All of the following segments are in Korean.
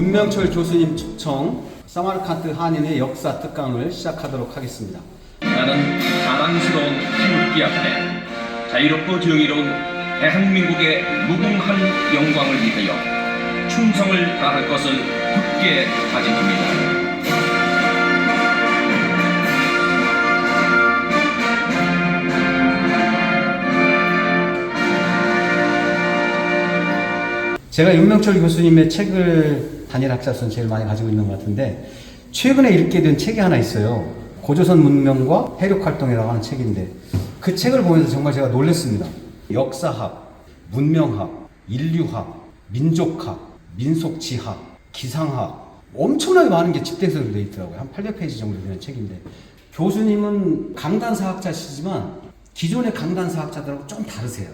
윤명철 교수님 초청 사마르칸트 한인의 역사 특강을 시작하도록 하겠습니다. 나는 자랑스러운 태극기 앞에 자유롭고 정의로운 대한민국의 무궁한 영광을 위하여 충성을 다할 것을 굳게 다짐합니다. 제가 윤명철 교수님의 책을 단일 학자로서 제일 많이 가지고 있는 것 같은데 최근에 읽게 된 책이 하나 있어요. 고조선 문명과 해력 활동이라고 하는 책인데 그 책을 보면서 정말 제가 놀랐습니다. 역사학, 문명학, 인류학, 민족학, 민속지학, 기상학 엄청나게 많은 게 집대서로 되어 있더라고요. 한 800페이지 정도 되는 책인데 교수님은 강단사학자시지만 기존의 강단사학자들하고 좀 다르세요.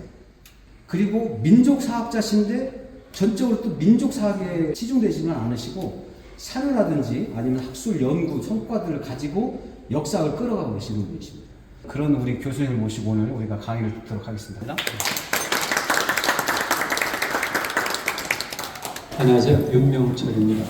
그리고 민족사학자신데 전적으로 또 민족 사학에 치중되지는 않으시고 사료라든지 아니면 학술 연구 성과들을 가지고 역사학을 끌어가고 계시는 분이십니다. 그런 우리 교수님을 모시고 오늘 우리가 강의를 듣도록 하겠습니다. 안녕하세요. 윤명철입니다.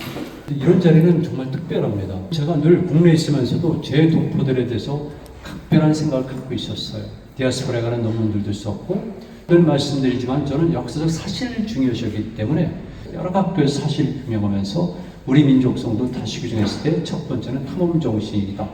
이런 자리는 정말 특별합니다. 제가 늘 국내에 있으면서도 제 동포들에 대해서 각별한 생각을 갖고 있었어요. 디아스포라에 관한 논문들도 썼고 늘 말씀드리지만 저는 역사적 사실을 중요시하기 때문에 여러 각도에서 사실 규명하면서 우리 민족성도 다시 규정했을 때 첫 번째는 탐험 정신이다.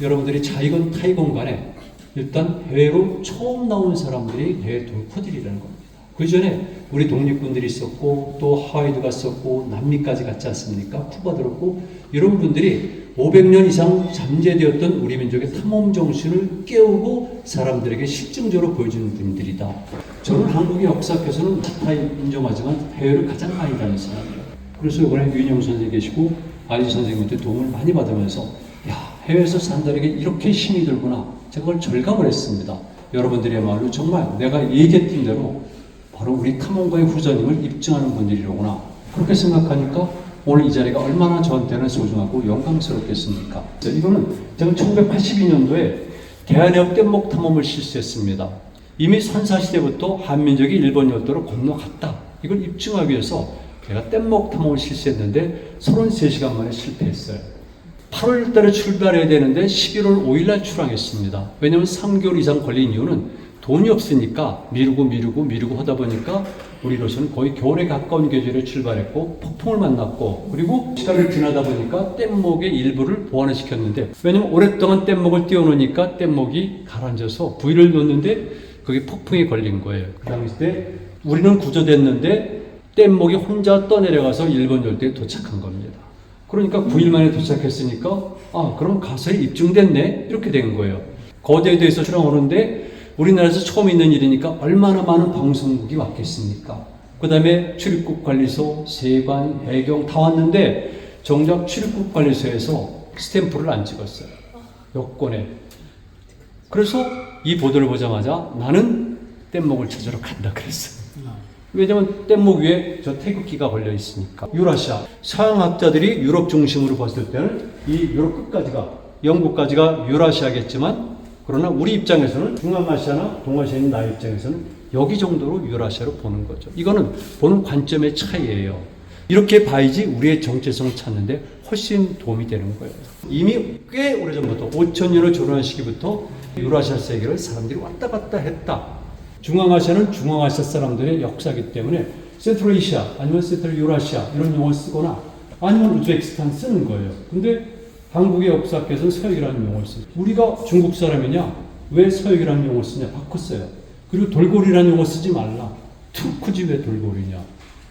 여러분들이 자이건 타이건 간에 일단 해외로 처음 나온 사람들이 해외 동포들이라는 겁니다. 그 전에 우리 독립군들이 있었고 또 하와이도 갔었고 남미까지 갔지 않습니까? 쿠바 들었고 이런 분들이 500년 이상 잠재되었던 우리 민족의 탐험 정신을 깨우고 사람들에게 실증적으로 보여주는 분들이다. 저는 한국의 역사학에서는 다 인정하지만 해외를 가장 많이 다닌 사람이에요. 그래서 이번에 윤영 선생님 계시고 아리 선생님한테 도움을 많이 받으면서 야 해외에서 산다는 게 이렇게 힘이 들구나 제가 그걸 절감을 했습니다. 여러분들이야말로 정말 내가 얘기했던 대로 바로 우리 탐험가의 후손임을 입증하는 분들이로구나. 그렇게 생각하니까 오늘 이 자리가 얼마나 저한테는 소중하고 영광스럽겠습니까? 이거는 제가 1982년도에 대한해역 뗏목 탐험을 실시했습니다. 이미 선사시대부터 한민족이 일본 열도로 건너갔다. 이걸 입증하기 위해서 제가 뗏목 탐험을 실시했는데 33시간 만에 실패했어요. 8월 달에 출발해야 되는데 11월 5일 날 출항했습니다. 왜냐하면 3개월 이상 걸린 이유는 돈이 없으니까 미루고 미루고 미루고 하다 보니까 우리로서는 거의 겨울에 가까운 계절에 출발했고 폭풍을 만났고 그리고 시간을 지나다 보니까 뗏목의 일부를 보완을 시켰는데 왜냐면 오랫동안 뗏목을 띄워놓으니까 뗏목이 가라앉아서 부위를 놓는데 그게 폭풍이 걸린 거예요. 그 당시에 우리는 구조됐는데 뗏목이 혼자 떠내려가서 일본 열도에 도착한 겁니다. 그러니까 9일 만에 도착했으니까 아 그럼 가설이 입증됐네 이렇게 된 거예요. 거제에 대해서 출항오는데 우리나라에서 처음 있는 일이니까 얼마나 많은 방송국이 왔겠습니까? 그 다음에 출입국 관리소, 세관, 해경 다 왔는데 정작 출입국 관리소에서 스탬프를 안 찍었어요. 여권에. 그래서 이 보도를 보자마자 나는 뗏목을 찾으러 간다 그랬어요. 왜냐면 뗏목 위에 저 태극기가 걸려 있으니까. 유라시아. 서양학자들이 유럽 중심으로 봤을 때는 이 유럽 끝까지가, 영국까지가 유라시아겠지만 그러나 우리 입장에서는 중앙아시아나 동아시아에 있는 나의 입장에서는 여기 정도로 유라시아로 보는 거죠. 이거는 보는 관점의 차이예요. 이렇게 봐야지 우리의 정체성을 찾는데 훨씬 도움이 되는 거예요. 이미 꽤 오래전부터 5천년을 조론한 시기부터 유라시아 세계를 사람들이 왔다 갔다 했다. 중앙아시아는 중앙아시아 사람들의 역사이기 때문에 센트럴아시아 아니면 센트럴 유라시아 이런 용어를 쓰거나 아니면 우즈베키스탄 쓰는 거예요. 근데 한국의 역사학에서는 서역이라는 용어를 써요. 우리가 중국 사람이냐? 왜 서역이라는 용어를 쓰냐? 바꿨어요. 그리고 돌고리라는 용어 쓰지 말라. 투쿠지 왜 돌고리냐?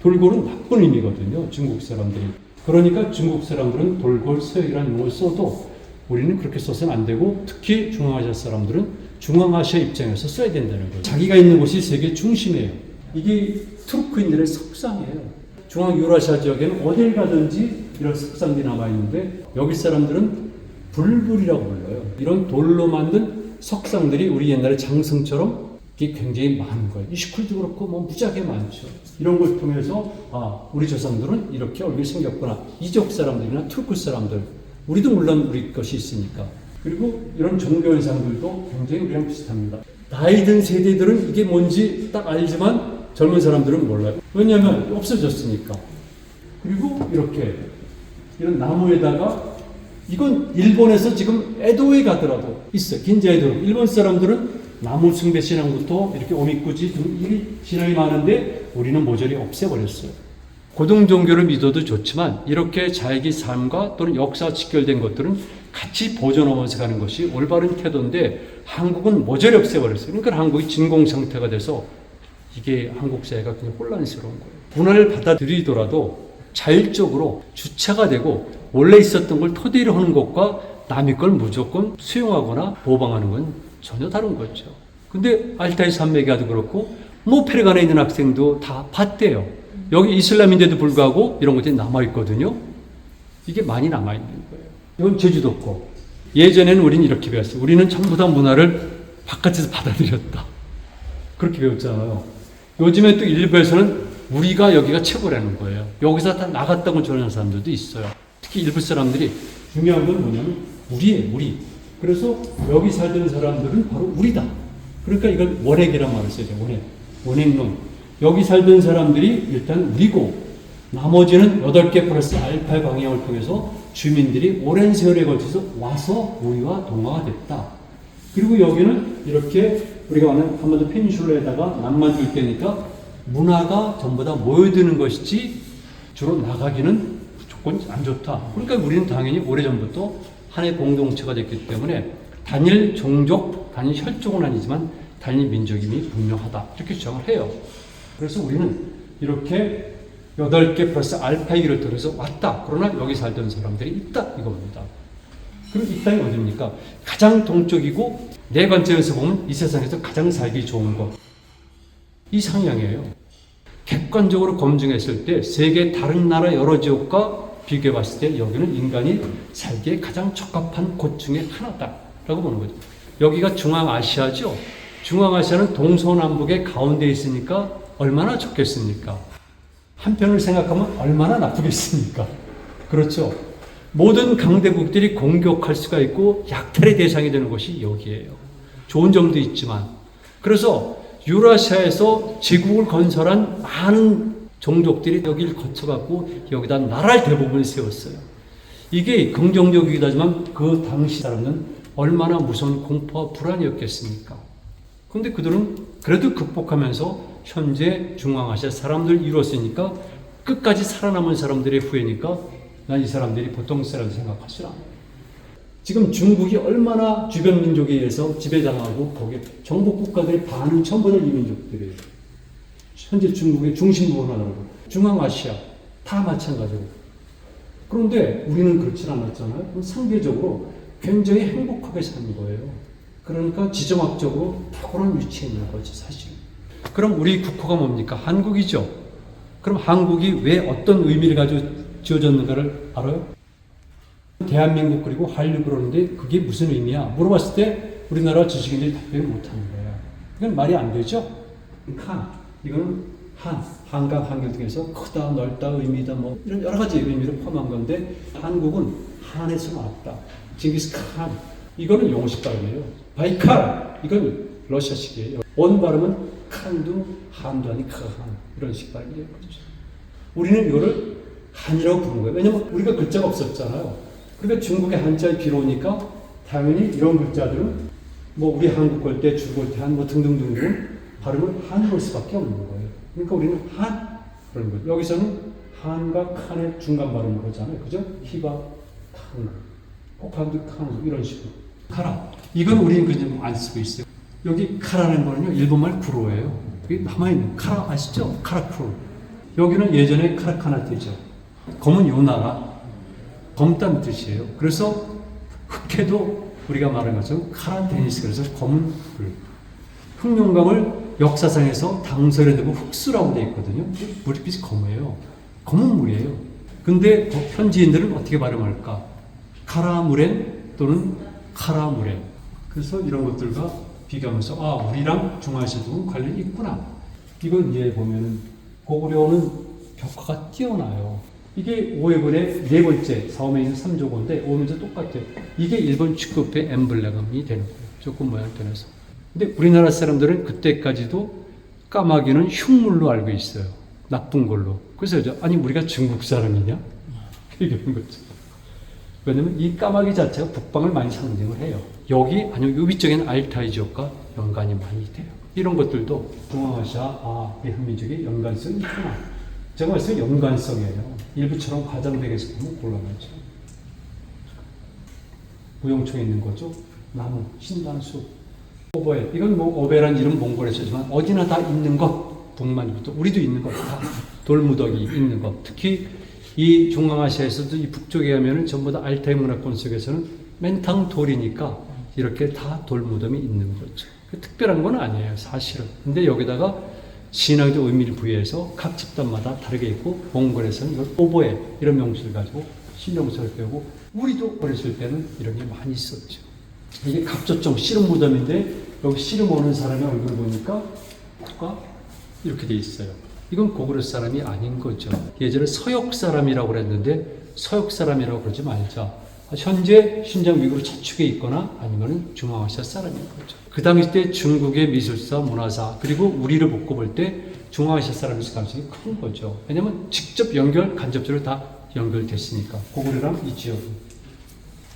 돌골은 나쁜 의미거든요. 중국 사람들이. 그러니까 중국 사람들은 돌골 서역이라는 용어를 써도 우리는 그렇게 써서는 안 되고 특히 중앙아시아 사람들은 중앙아시아 입장에서 써야 된다는 거예요. 자기가 있는 곳이 세계 중심이에요. 이게 투르크인들의 석상이에요. 중앙 유라시아 지역에는 어딜 가든지 이런 석상들이 남아 있는데 여기 사람들은 불불이라고 불러요. 이런 돌로 만든 석상들이 우리 옛날에 장승처럼 이게 굉장히 많은 거예요. 이슈쿨도 그렇고 뭐 무지하게 많죠. 이런 걸 통해서 아 우리 조상들은 이렇게 얼굴이 생겼구나. 이족 사람들이나 투르크 사람들 우리도 물론 우리 것이 있으니까. 그리고 이런 종교 현상들도 굉장히 우리랑 비슷합니다. 나이 든 세대들은 이게 뭔지 딱 알지만 젊은 사람들은 몰라요. 왜냐하면 없어졌으니까. 그리고 이렇게 이런 나무에다가 이건 일본에서 지금 에도에 가더라도 있어 긴자에도 일본 사람들은 나무 숭배 신앙부터 이렇게 오미꾸지 등이 신앙이 많은데 우리는 모조리 없애버렸어요. 고등 종교를 믿어도 좋지만 이렇게 자기 삶과 또는 역사 직결된 것들은 같이 보존하면서 가는 것이 올바른 태도인데 한국은 모조리 없애버렸어요. 그러니까 한국이 진공 상태가 돼서 이게 한국 사회가 굉장히 혼란스러운 거예요. 문화를 받아들이더라도 자율적으로 주체가 되고 원래 있었던 걸 토대로 하는 것과 남의 걸 무조건 수용하거나 모방하는 건 전혀 다른 거죠. 근데 알타이 산맥이라도 그렇고 뭐 페르간에 있는 학생도 다 봤대요. 여기 이슬람인데도 불구하고 이런 것들이 남아있거든요. 이게 많이 남아있는 거예요. 이건 제주도 거. 예전에는 우리는 이렇게 배웠어요. 우리는 전부 다 문화를 바깥에서 받아들였다. 그렇게 배웠잖아요. 요즘에 또 일부에서는 우리가 여기가 최고라는 거예요. 여기서 다 나갔다고 전하는 사람들도 있어요. 특히 일부 사람들이 중요한 건 뭐냐면 우리의 우리. 그래서 여기 살던 사람들은 바로 우리다. 그러니까 이걸 원액이란 말을 써요. 원액. 원액론. 여기 살던 사람들이 일단 우리고 나머지는 8개 플러스 알파 방향을 통해서 주민들이 오랜 세월에 걸쳐서 와서 우리와 동화가 됐다. 그리고 여기는 이렇게 우리가 아는 한반도 페닌슐라에다가 남만 줄 때니까 문화가 전부 다 모여드는 것이지 주로 나가기는 조건이 안 좋다. 그러니까 우리는 당연히 오래전부터 하나의 공동체가 됐기 때문에 단일 종족, 단일 혈족은 아니지만 단일 민족임이 분명하다. 이렇게 주장을 해요. 그래서 우리는 이렇게 8개 플러스 알파이를 들어서 왔다. 그러나 여기 살던 사람들이 있다. 이겁니다. 그럼 이 땅이 어디입니까? 가장 동쪽이고 내 관점에서 보면 이 세상에서 가장 살기 좋은 곳. 이 상향이에요. 객관적으로 검증했을 때 세계 다른 나라 여러 지역과 비교해 봤을 때 여기는 인간이 살기에 가장 적합한 곳 중에 하나다라고 보는 거죠. 여기가 중앙아시아죠. 중앙아시아는 동서남북의 가운데 있으니까 얼마나 좋겠습니까? 한편을 생각하면 얼마나 나쁘겠습니까? 그렇죠. 모든 강대국들이 공격할 수가 있고 약탈의 대상이 되는 곳이 여기에요. 좋은 점도 있지만. 그래서 유라시아에서 제국을 건설한 많은 종족들이 여기를 거쳐갖고 여기다 나라를 대부분 세웠어요. 이게 긍정적이기도 하지만 그 당시 사람은 얼마나 무서운 공포와 불안이었겠습니까? 근데 그들은 그래도 극복하면서 현재 중앙아시아 사람들 이뤘으니까 끝까지 살아남은 사람들의 후예니까 난 이 사람들이 보통 사람 생각하지 않아요. 지금 중국이 얼마나 주변 민족에 의해서 지배당하고 거기에 정복 국가들의 반은 전부는 이 민족들이에요. 현재 중국의 중심부를 하더라고. 중앙아시아 다 마찬가지고. 그런데 우리는 그렇지 않았잖아요. 상대적으로 굉장히 행복하게 사는 거예요. 그러니까 지정학적으로 탁월한 위치에 있는 거지 사실. 그럼 우리 국호가 뭡니까? 한국이죠. 그럼 한국이 왜 어떤 의미를 가지고 지어졌는가를 알아요? 대한민국 그리고 한류 그러는데 그게 무슨 의미야? 물어봤을 때 우리나라 지식인들이 답변을 못하는 거예요. 이건 말이 안 되죠? 한, 이거는 한, 한강 한길 등에서 크다, 넓다, 의미다, 뭐 이런 여러 가지 의미를 포함한 건데 한국은 한에서 나왔다. 징기스칸, 이거는 영어식 발음이에요. 바이칼, 이건 러시아식이에요. 원 발음은 칸도 한도 아니 크한 이런 식 발음이에요. 그렇죠. 우리는 이거를 한이라고 부른 거예요. 왜냐면 우리가 글자가 없었잖아요. 그러니까 중국의 한자에 비로우니까 당연히 이런 글자들은 뭐 우리 한국 걸 때 중국 때한 뭐 등등등등 발음을 한으로 수밖에 없는 거예요. 그러니까 우리는 한 그런 거죠. 여기서는 한과 칸의 중간 발음을 하잖아요. 그죠? 히바 칸, 호칸도 칸 이런 식으로. 카라. 이건 우리는 그냥 안 쓰고 있어요. 여기 카라는 거는요 일본말 구로예요. 여기 남아있는 카라 아시죠? 카라쿠. 여기는 예전에 카라카나테죠. 검은 요나라. 검다는 뜻이에요. 그래서 흑해도 우리가 말한 것처럼 카라 데니스 그래서 검은 불. 흑룡강을 역사상에서 당설에 두고 흑수라고 되어 있거든요. 물빛이 검어요. 검은 물이에요. 근데 그 현지인들은 어떻게 발음할까? 카라무렌 또는 카라무렌. 그래서 이런 것들과 비교하면서 아 우리랑 중앙아시아도 관련이 있구나. 이건 이제 보면은 고구려는 벽화가 뛰어나요. 이게 오해군의 네 번째 사오에 있는 3조고인데 오면서 똑같아요. 이게 일본 축구협회 엠블렘이 되는 거예요. 조금 모양 변해서. 근데 우리나라 사람들은 그때까지도 까마귀는 흉물로 알고 있어요. 나쁜 걸로. 그래서 이제 아니 우리가 중국 사람이냐? 얘기하는 거죠. 왜냐면 이 까마귀 자체가 북방을 많이 상징을 해요. 여기 아니면 요 위쪽에는 알타이 지역과 연관이 많이 돼요. 이런 것들도 중앙아시아 아, 이 한민족의 연관성이 있구나. 제가 말씀 연관성이에요. 일부처럼 과장되게서 보면 곤란하죠. 무용초에 있는 거죠. 나무, 신단수, 오버에 이건 뭐 오베란 이름 몽골에 쓰지만 어디나 다 있는 것 북만부터 우리도 있는 것 다 돌무더기 있는 것 특히 이 중앙아시아에서도 이 북쪽에 하면은 전부 다 알타이 문화권 속에서는 맨탕 돌이니까 이렇게 다 돌무덤이 있는 거죠. 그 특별한 건 아니에요 사실은. 근데 여기다가 신앙적 의미를 부여해서 각 집단마다 다르게 있고 몽골에서는 이걸 오보에 이런 명칭을 가지고 신령설을 배우고 우리도 어렸을 때는 이런 게 많이 있었죠. 이게 갑조정 씨름 무덤인데 여기 씨름 오는 사람의 얼굴 보니까 코가 이렇게 돼 있어요. 이건 고구려 사람이 아닌 거죠. 예전에 서역 사람이라고 그랬는데 서역 사람이라고 그러지 말자. 현재 신장 위구르 자축에 있거나 아니면 중앙아시아 사람인 거죠. 그 당시 때 중국의 미술사, 문화사 그리고 우리를 놓고 볼 때 중앙아시아 사람일 가능성이 큰 거죠. 왜냐하면 직접 연결, 간접적으로 다 연결됐으니까 고구려랑 이 지역은.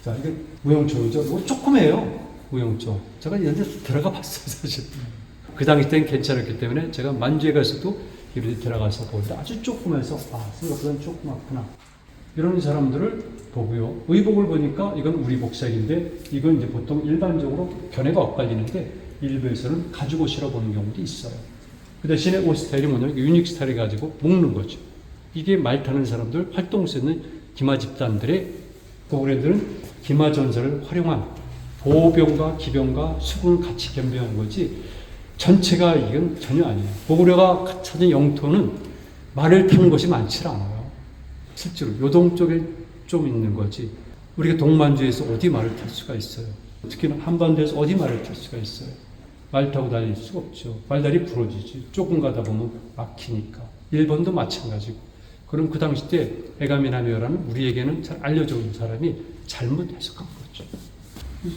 자, 이게 무용초이죠. 이거 조그매요. 무용초. 제가 데 들어가 봤어요, 사실. 그 당시 때는 괜찮았기 때문에 제가 만주에 가서도 데 들어가서 보는데 아주 조그매서, 아, 생각보다는 조그맣구나. 이런 사람들을 보고요. 의복을 보니까 이건 우리 복색인데 이건 이제 보통 일반적으로 견해가 엇갈리는데 일부에서는 가죽 옷이라 보는 경우도 있어요. 그 대신에 옷 스타일이 뭐냐면 유닉 스타일을 가지고 묶는 거죠. 이게 말 타는 사람들, 활동 수 있는 기마 집단들의 고구려들은 기마 전설을 활용한 보병과 기병과 수군을 같이 겸비한 거지 전체가 이건 전혀 아니에요. 고구려가 찾은 영토는 말을 타는 것이 많지 않아요. 실제로 요동 쪽에 좀 있는 거지. 우리가 동만주에서 어디 말을 탈 수가 있어요. 특히나 한반도에서 어디 말을 탈 수가 있어요. 말 타고 다닐 수가 없죠. 발다리 부러지지. 조금 가다 보면 막히니까. 일본도 마찬가지고. 그럼 그 당시 때 에가미나미어라는 우리에게는 잘 알려져 있는 사람이 잘못 해석한 거죠.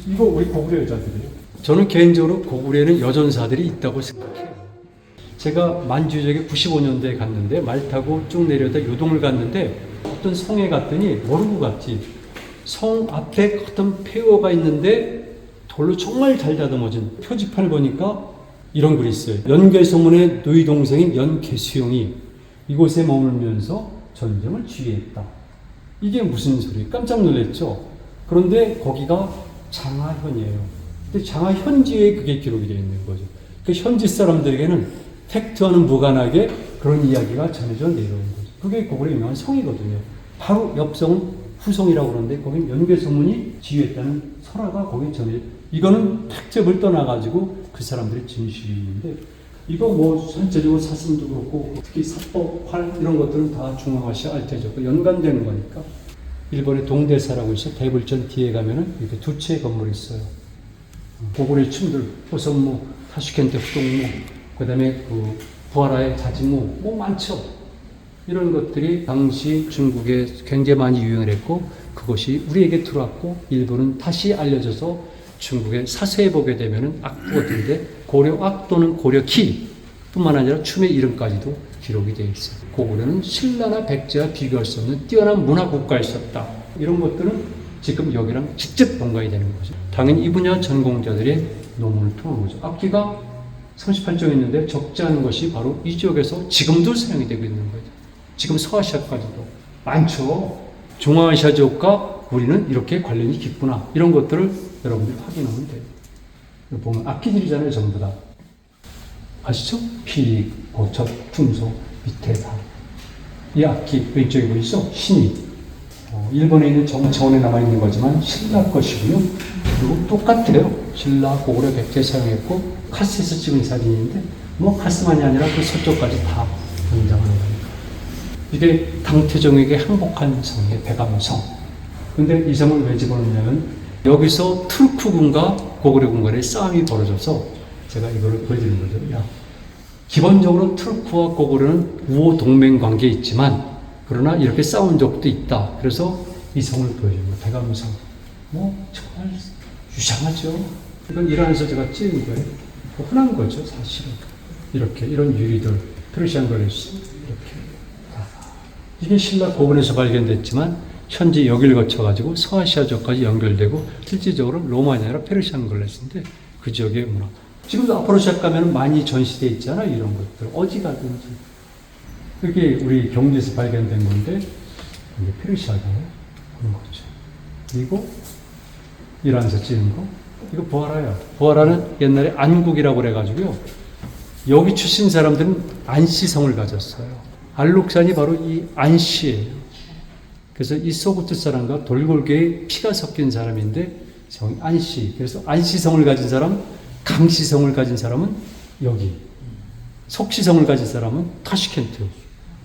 이거 우리 고구려 여자들이에요. 저는 개인적으로 고구려에는 여전사들이 있다고 생각해요. 제가 만주적에 95년대에 갔는데 말 타고 쭉 내려다 요동을 갔는데 어떤 성에 갔더니 모르고 갔지. 성 앞에 어떤 폐허가 있는데 돌로 정말 잘 다듬어진 표지판을 보니까 이런 글이 있어요. 연개소문의 누이 동생인 연개수용이 이곳에 머물면서 전쟁을 지휘했다. 이게 무슨 소리? 깜짝 놀랐죠. 그런데 거기가 장하현이에요. 근데 장하현지에 그게 기록이 되어 있는 거죠. 그 현지 사람들에게는 팩트와는 무관하게 그런 이야기가 전해져 내려온 거죠. 그게 고구려 유명한 성이거든요. 바로 옆성은 후성이라고 그러는데 거긴 연개소문이 지휘했다는 설화가 거기에 전해. 이거는 팩트를 떠나가지고 그 사람들의 진실인데 이거 뭐 전체적으로 사슴도 그렇고 특히 사법, 활 이런 것들은 다 중앙아시아 알테죠. 연관되는 거니까. 일본의 동대사라고 있어 대불전 뒤에 가면은 이렇게 두 채의 건물이 있어요. 고구려 춤들, 호선무, 타슈켄테 후동무, 그다음에 그 부하라의 자지무 뭐 많죠. 이런 것들이 당시 중국에 굉장히 많이 유행을 했고 그것이 우리에게 들어왔고 일본은 다시 알려져서 중국의 사서에 보게 되면은 악보인데 고려악 또는 고려키 뿐만 아니라 춤의 이름까지도 기록이 되어 있어요. 고구려는 신라나 백제와 비교할 수 없는 뛰어난 문화 국가였었다. 이런 것들은 지금 여기랑 직접 연관이 되는 거죠. 당연히 이 분야 전공자들의 논문을 통한 거죠. 악기가 38종 있는데 적지 않은 것이 바로 이 지역에서 지금도 사용이 되고 있는 거예요. 지금 서아시아까지도 많죠. 중앙아시아 지역과 우리는 이렇게 관련이 깊구나. 이런 것들을 여러분들이 확인하면 돼요. 보면 악기들이잖아요, 전부 다. 아시죠? 피, 고첩, 춤소, 밑에 다. 이 악기, 왼쪽에 보이시죠? 신이. 어, 일본에 있는 정차원에 남아있는 거지만 신라 것이고요. 그리고 똑같아요. 신라, 고구려, 백제 사용했고 카스에서 찍은 사진인데 뭐 카스만이 아니라 그 서쪽까지 다 등장하는 거니까. 이게 당태종에게 항복한 성의 백암성. 근데 이 성을 왜 집어넣냐면 여기서 투르크군과 고구려군 간의 싸움이 벌어져서 제가 이거를 보여드리는 거죠. 야, 기본적으로 투르크와 고구려는 우호 동맹 관계에 있지만 그러나 이렇게 싸운 적도 있다. 그래서 이 성을 보여주는 거예요. 백암성. 뭐 정말 유장하죠. 이건 이란에서 제가 찍은 거예요. 뭐 흔한 거죠, 사실은. 이렇게 이런 유리들. 페르시안 글래스 이렇게 이게 신라 고분에서 발견됐지만 현재 여기를 거쳐가지고 서아시아족까지 연결되고 실질적으로 로마이 아니라 페르시안 글래스인데 그 지역의 문화. 지금도 앞으로 시작하면 많이 전시돼 있잖아 이런 것들 어디 가든지 그게 우리 경주에서 발견된 건데 이게 페르시아잖아요 그런 거죠. 그리고 이란에서 찍은 거 이거 부하라야. 부하라는 옛날에 안국이라고 그래가지고요. 여기 출신 사람들은 안시성을 가졌어요. 알록산이 바로 이 안시예요. 그래서 이 소구트 사람과 돌골계에 피가 섞인 사람인데 성이 안시. 그래서 안시성을 가진 사람, 강시성을 가진 사람은 여기. 석시성을 가진 사람은 타시켄트.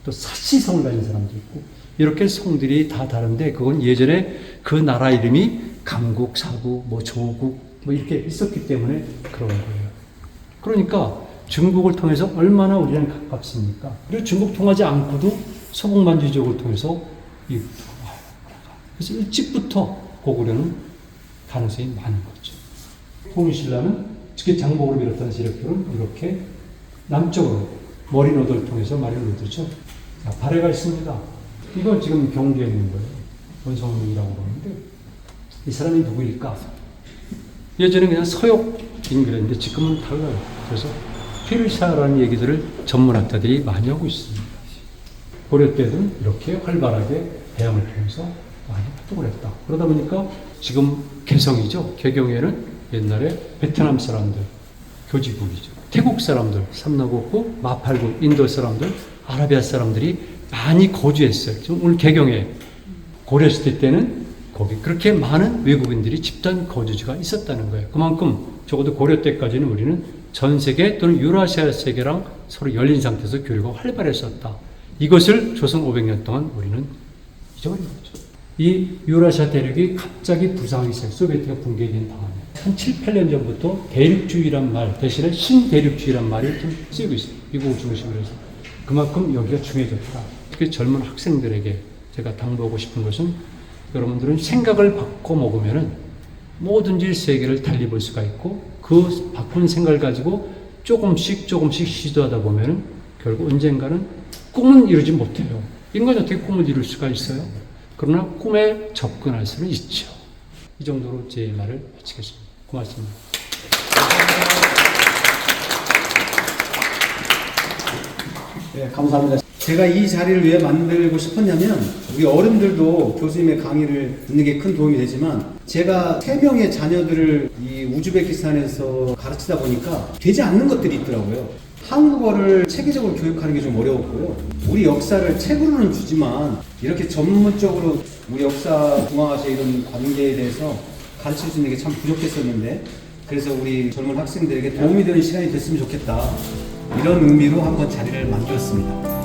또 사시성을 가진 사람도 있고 이렇게 성들이 다 다른데 그건 예전에 그 나라 이름이 강국, 사국, 뭐 조국 뭐 이렇게 있었기 때문에 그런 거예요. 그러니까 중국을 통해서 얼마나 우리는 가깝습니까? 그리고 중국 통하지 않고도 서북만주족을 통해서 이웃으로 와요. 그래서 일찍부터 고구려는 가능성이 많은 거죠. 홍신라는 특히 장복으로 비롯한 세력들은 이렇게 남쪽으로 머리노드를 통해서 놓죠. 자, 발해가 있습니다. 이건 지금 경주에 있는 거예요. 원성룡이라고 그러는데 이 사람이 누구일까? 예전에 그냥 서역인 그랬는데 지금은 달라요. 그래서 페르시아라는 얘기들을 전문학자들이 많이 하고 있습니다. 고려 때는 이렇게 활발하게 대항을 통해서 많이 활동을 했다. 그러다 보니까 지금 개성이죠. 개경에는 옛날에 베트남 사람들, 교지국이죠. 태국 사람들, 삼나고고, 마팔국, 인도 사람들, 아라비아 사람들이 많이 거주했어요. 지금 오늘 개경에 고려 시대 때는 거기 그렇게 많은 외국인들이 집단 거주지가 있었다는 거예요. 그만큼 적어도 고려 때까지는 우리는 전 세계 또는 유라시아 세계랑 서로 열린 상태에서 교류가 활발했었다. 이것을 조선 500년 동안 우리는 잊어버린 거죠. 이 유라시아 대륙이 갑자기 부상이 있어요. 소비에트가 붕괴된 다음에. 한 7, 8년 전부터 대륙주의란 말 대신에 신대륙주의란 말이 좀 쓰이고 있어요. 미국을 중심으로 해서. 그만큼 여기가 중요해졌다. 특히 젊은 학생들에게 제가 당부하고 싶은 것은 여러분들은 생각을 바꿔 먹으면은 뭐든지 세계를 달리 볼 수가 있고 그 바꾼 생각을 가지고 조금씩 조금씩 시도하다 보면은 결국 언젠가는 꿈은 이루지 못해요. 인간이 어떻게 꿈을 이룰 수가 있어요? 그러나 꿈에 접근할 수는 있죠. 이 정도로 제 말을 마치겠습니다. 고맙습니다. 네, 감사합니다. 제가 이 자리를 왜 만들고 싶었냐면 우리 어른들도 교수님의 강의를 듣는 게 큰 도움이 되지만 제가 세 명의 자녀들을 이 우즈베키스탄에서 가르치다 보니까 되지 않는 것들이 있더라고요. 한국어를 체계적으로 교육하는 게 좀 어려웠고요. 우리 역사를 책으로는 주지만 이렇게 전문적으로 우리 역사 중앙아시아 이런 관계에 대해서 가르칠 수 있는 게 참 부족했었는데 그래서 우리 젊은 학생들에게 도움이 되는 시간이 됐으면 좋겠다. 이런 의미로 한번 자리를 만들었습니다.